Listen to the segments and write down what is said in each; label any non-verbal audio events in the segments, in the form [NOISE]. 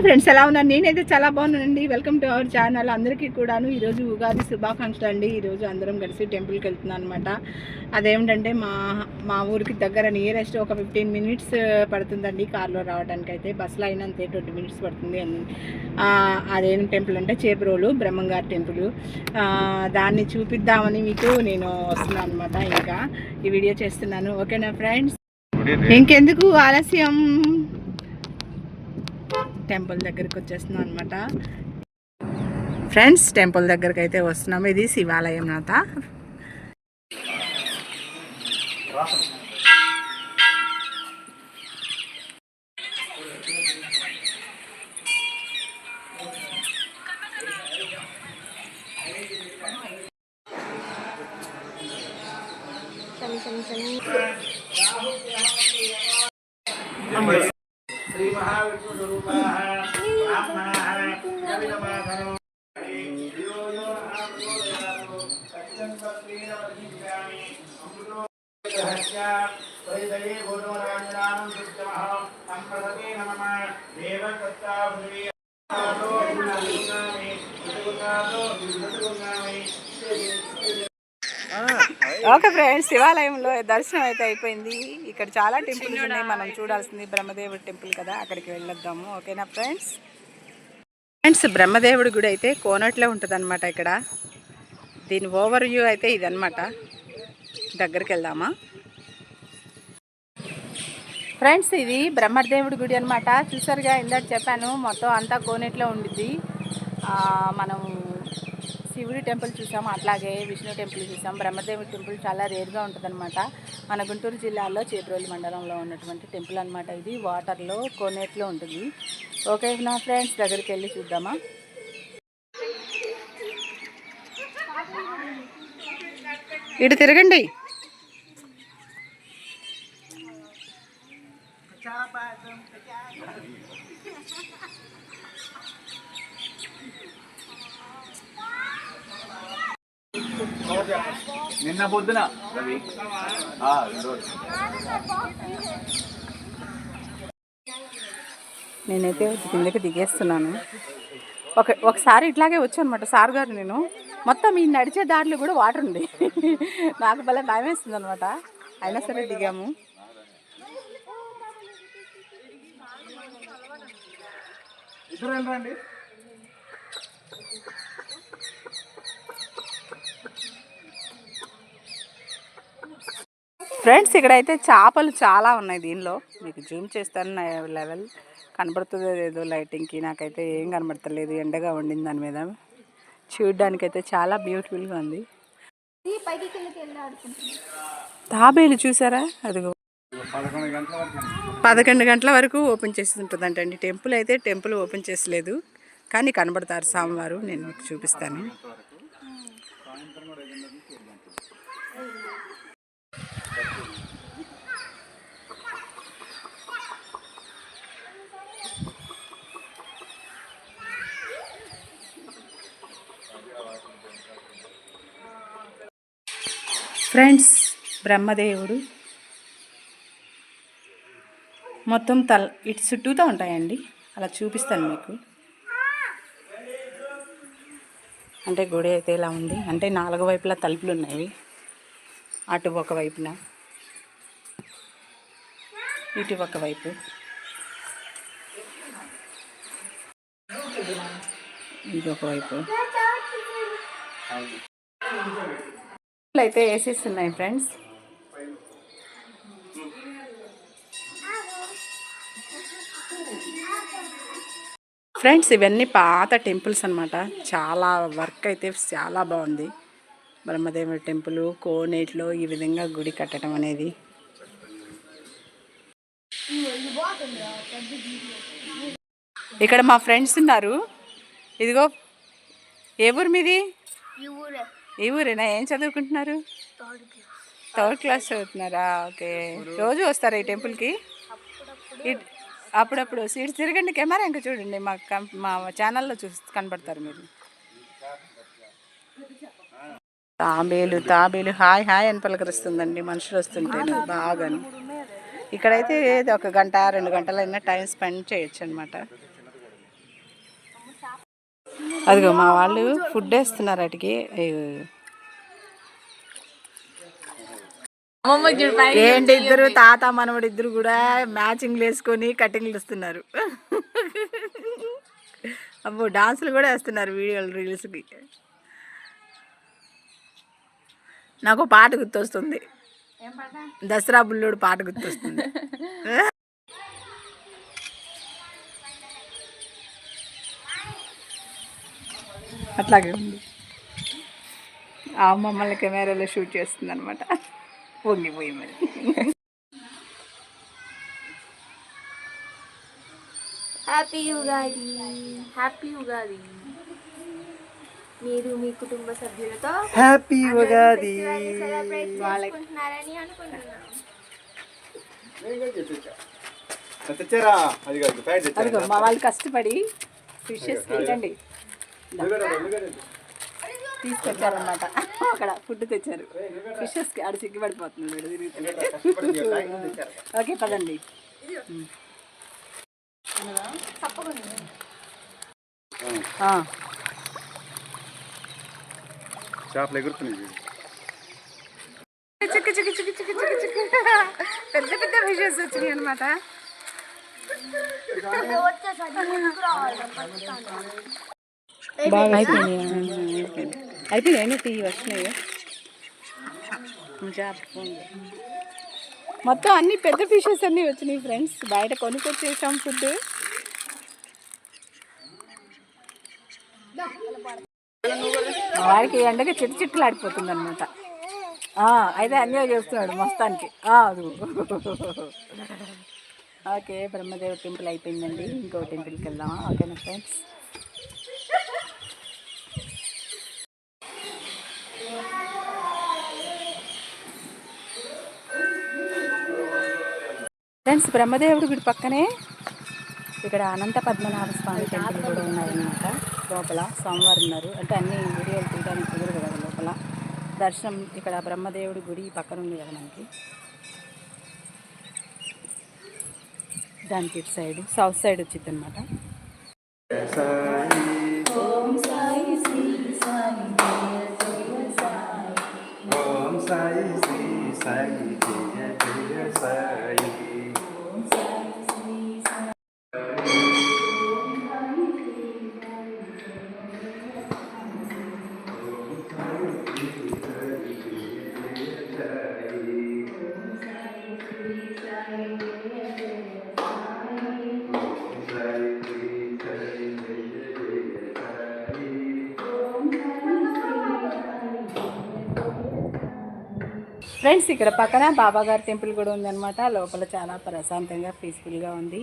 Hi friends ఎలా ఉన్నారు? నేనైతే చాలా బాగున్నానండి. వెల్కమ్ టు అవర్ ఛానల్ అందరికీ కూడాను ఈరోజు ఉగాది శుభాకాంక్షలు అండి. ఈరోజు అందరం కలిసి టెంపుల్కి వెళ్తున్నాం అనమాట అదేమిటంటే మా మా ఊరికి దగ్గర నియరెస్ట్ ఒక ఫిఫ్టీన్ మినిట్స్ పడుతుందండి కార్లో రావడానికి అయితే బస్సులో అయినా అంతే ట్వంటీ మినిట్స్ పడుతుంది అని. అదేం టెంపుల్ అంటే చేపరోలు బ్రహ్మంగారి టెంపుల్ దాన్ని చూపిద్దామని మీకు నేను వస్తున్నాను అనమాట ఇంకా ఈ వీడియో చేస్తున్నాను. ఓకేనా ఫ్రెండ్స్ ఇంకెందుకు ఆలస్యం? టెంపుల్ దగ్గరికి వచ్చేస్తున్నాం అనమాట ఫ్రెండ్స్ టెంపుల్ దగ్గరికి అయితే వస్తున్నాము ఇది శివాలయం నాత. ఓకే ఫ్రెండ్స్ శివాలయంలో దర్శనం అయితే అయిపోయింది. ఇక్కడ చాలా టెంపుల్స్ ఉన్నాయి. మనం చూడాల్సింది బ్రహ్మదేవుడి టెంపుల్ కదా. అక్కడికి వెళ్ళొద్దాము. ఓకేనా ఫ్రెండ్స్? ఫ్రెండ్స్ బ్రహ్మదేవుడి గుడి అయితే కోనట్లో ఉంటుంది ఇక్కడ. దీని ఓవర్ వ్యూ అయితే ఇదనమాట దగ్గరికి వెళ్దామా? ఫ్రెండ్స్ ఇది బ్రహ్మదేవుడి గుడి అనమాట చూసారుగా ఇందాక చెప్పాను మొత్తం అంతా కోనేట్లో ఉండిద్ది. మనం శివుడి టెంపుల్ చూసాం అట్లాగే విష్ణు టెంపుల్ చూసాం బ్రహ్మదేవుడి టెంపుల్ చాలా రేర్గా ఉంటుందన్నమాట. మన గుంటూరు జిల్లాలో చేబ్రోలు మండలంలో ఉన్నటువంటి టెంపుల్ అనమాట ఇది. వాటర్లో కోనేట్లో ఉంటుంది. ఓకే నా ఫ్రెండ్స్ దగ్గరికి వెళ్ళి చూద్దామా? ఇటు తిరగండి. నిన్న పొద్దున రవి. నేనైతే కిందకి దిగేస్తున్నాను. ఒక ఒకసారి ఇట్లాగే వచ్చాను అనమాట సార్ గారు నేను. మొత్తం ఈ నడిచే దారిలో కూడా వాటర్ ఉంది. [LAUGHS] నాకు భలే భయం వేస్తుంది అనమాట అయినా సరే దిగాము. ఇద్దరు రండి. ఫ్రెండ్స్ ఇక్కడైతే చేపలు చాలా ఉన్నాయి దీనిలో. మీకు జూమ్ చేస్తాను నా లెవెల్ కనబడుతుందో లేదో లైటింగ్కి. నాకైతే ఏం కనబడతలేదు ఎండగా ఉండింది దాని మీద. చూడడానికైతే చాలా బ్యూటిఫుల్గా ఉంది. తాబేలు చూసారా? అదిగో. పదకొండు గంటల వరకు ఓపెన్ చేసి ఉంటుందంటండి టెంపుల్ అయితే టెంపుల్ ఓపెన్ చేసలేదు కానీ కనబడతారు స్వామివారు నేను మీకు చూపిస్తాను. ఫ్రెండ్స్ బ్రహ్మదేవుడు మొత్తం తల ఇటు చుట్టూతో ఉంటాయండి. అలా చూపిస్తాను మీకు. అంటే గుడి అయితే ఇలా ఉంది. అంటే నాలుగు వైపులా తలుపులు ఉన్నాయి. అటు ఒక వైపున. ఇటు ఒక వైపు. ఇది ఒక వైపు. అయితే వేసేస్తున్నాయి ఫ్రెండ్స్. ఫ్రెండ్స్ ఇవన్నీ పాత టెంపుల్స్ అన్నమాట. చాలా వర్క్ అయితే చాలా బాగుంది. బ్రహ్మదేవుడి టెంపుల్ కోనేట్లో ఈ విధంగా గుడి కట్టడం అనేది. ఇక్కడ మా ఫ్రెండ్స్ ఉన్నారు. ఇదిగో ఏ ఊరు మీది? ఈ ఊరేనా? ఏం చదువుకుంటున్నారు? Third class. చదువుతున్నారా? ఓకే. రోజు వస్తారా ఈ టెంపుల్కి? అప్పుడప్పుడు సీట్ తిరగండి కెమెరా ఇంకా చూడండి మా మా ఛానల్లో చూ కనబడతారు మీరు. తాబేలు తాబేలు హాయ్ హాయ్ అని పలకరిస్తుందండి మనుషులు వస్తుంటే బాగా ఇక్కడైతే ఏదో ఒక గంట రెండు గంటలైనా టైం స్పెండ్ చేయొచ్చు అనమాట అదిగో మా వాళ్ళు ఫుడ్ వేస్తున్నారు వాటికి ఏంటి ఇద్దరు? తాత మనవడు ఇద్దరు కూడా మ్యాచింగ్లు వేసుకొని కటింగ్లు ఇస్తున్నారు అబ్బో డాన్సులు కూడా వేస్తున్నారు వీడియోలు రీల్స్కి. నాకు పాట గుర్తొస్తుంది. దసరా బుల్లోడు పాట గుర్తొస్తుంది. అట్లాగే ఉంది. ఆ మమ్మల్ని కెమెరాలో షూట్ చేస్తుంది అనమాట వంగిపోయి మరి హ్యాపీ ఉగాది హ్యాపీ ఉగాది మీరు మీ కుటుంబ సభ్యులతో హ్యాపీ ఉగాది అనుకుంటున్నాను. మా వాళ్ళు కష్టపడి ఫిషెస్ తినండి తీసుకొచ్చారనమాట అక్కడ ఫుడ్ తెచ్చారు. ఫిషెస్కి ఆడ వీడు తిరుగుతుంటే. ఓకే పదండి. చేపలు ఎగురుతున్నాయి చిక్కు చిక్కు చిక్కు చిక్కు చిక్కు చిక్కు. పెద్ద పెద్ద ఫిషెస్ వచ్చినాయి అనమాట బాగా అయిపోయినాయి. అయిపోయినాయి టీ వచ్చినాయి మొత్తం అన్ని పెద్ద ఫిషెస్ అన్నీ వచ్చినాయి ఫ్రెండ్స్ బయట కొనుక్కొచ్చేసాం ఫుడ్ వాడికి ఎండగా చిట్టు చిట్టులు ఆడిపోతుంది అనమాట అయితే ఎంజాయ్ చేస్తున్నాడు మొత్తానికి. ఓకే బ్రహ్మదేవ టెంపుల్ అయిపోయిందండి. ఇంకో టెంపుల్కి వెళ్దామా? ఓకేనా ఫ్రెండ్స్ ఫ్రెండ్స్ బ్రహ్మదేవుడి గుడి పక్కనే ఇక్కడ అనంత పద్మనాభ స్వామి టెంపుల్ కూడా ఉన్నారనమాట లోపల స్వామివారు ఉన్నారు. అంటే అన్ని వీడియోలు తీయడానికి కుదరదు కదా లోపల. దర్శనం ఇక్కడ బ్రహ్మదేవుడి గుడి పక్కన ఉంది కదా మనకి. దానికి ఇటు సైడ్ సౌత్ సైడ్ వచ్చింది అనమాట ఫ్రెండ్స్ ఇక్కడ పక్కన బాబాగారి టెంపుల్ కూడా ఉందన్నమాట. లోపల చాలా ప్రశాంతంగా పీస్ఫుల్గా ఉంది.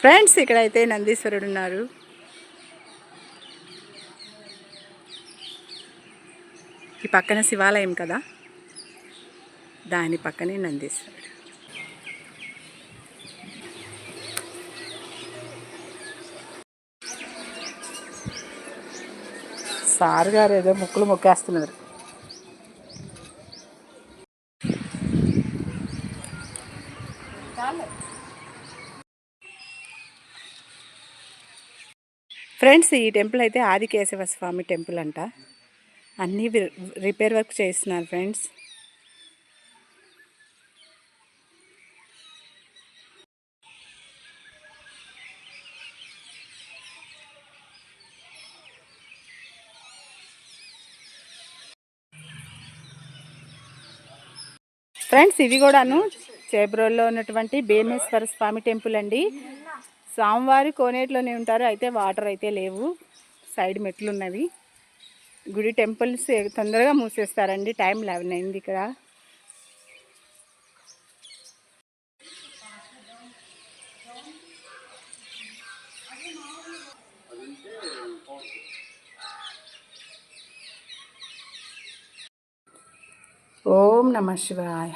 ఫ్రెండ్స్ ఇక్కడైతే నందీశ్వరుడు ఉన్నారు. ఈ పక్కన శివాలయం కదా? దాని పక్కనే నందీశ్వరుడు. సార్ గారు ఏదో ముక్కులు మొక్కేస్తున్నారు. ఫ్రెండ్స్ ఈ టెంపుల్ అయితే ఆదికేశవ స్వామి టెంపుల్ అంట. అన్నీ రిపేర్ వర్క్ చేస్తున్నారు ఫ్రెండ్స్. ఫ్రెండ్స్ ఇవి కూడాను చేబ్రోల్లో ఉన్నటువంటి భీమేశ్వర స్వామి టెంపుల్ అండి. స్వామివారి కోనేటిలోనే ఉంటారు అయితే వాటర్ అయితే లేవు. సైడ్ మెట్లు ఉన్నవి. గుడి టెంపుల్స్ తొందరగా మూసేస్తారండి టైం లెవెన్ అయింది ఇక్కడ. ఓం నమ శివాయ.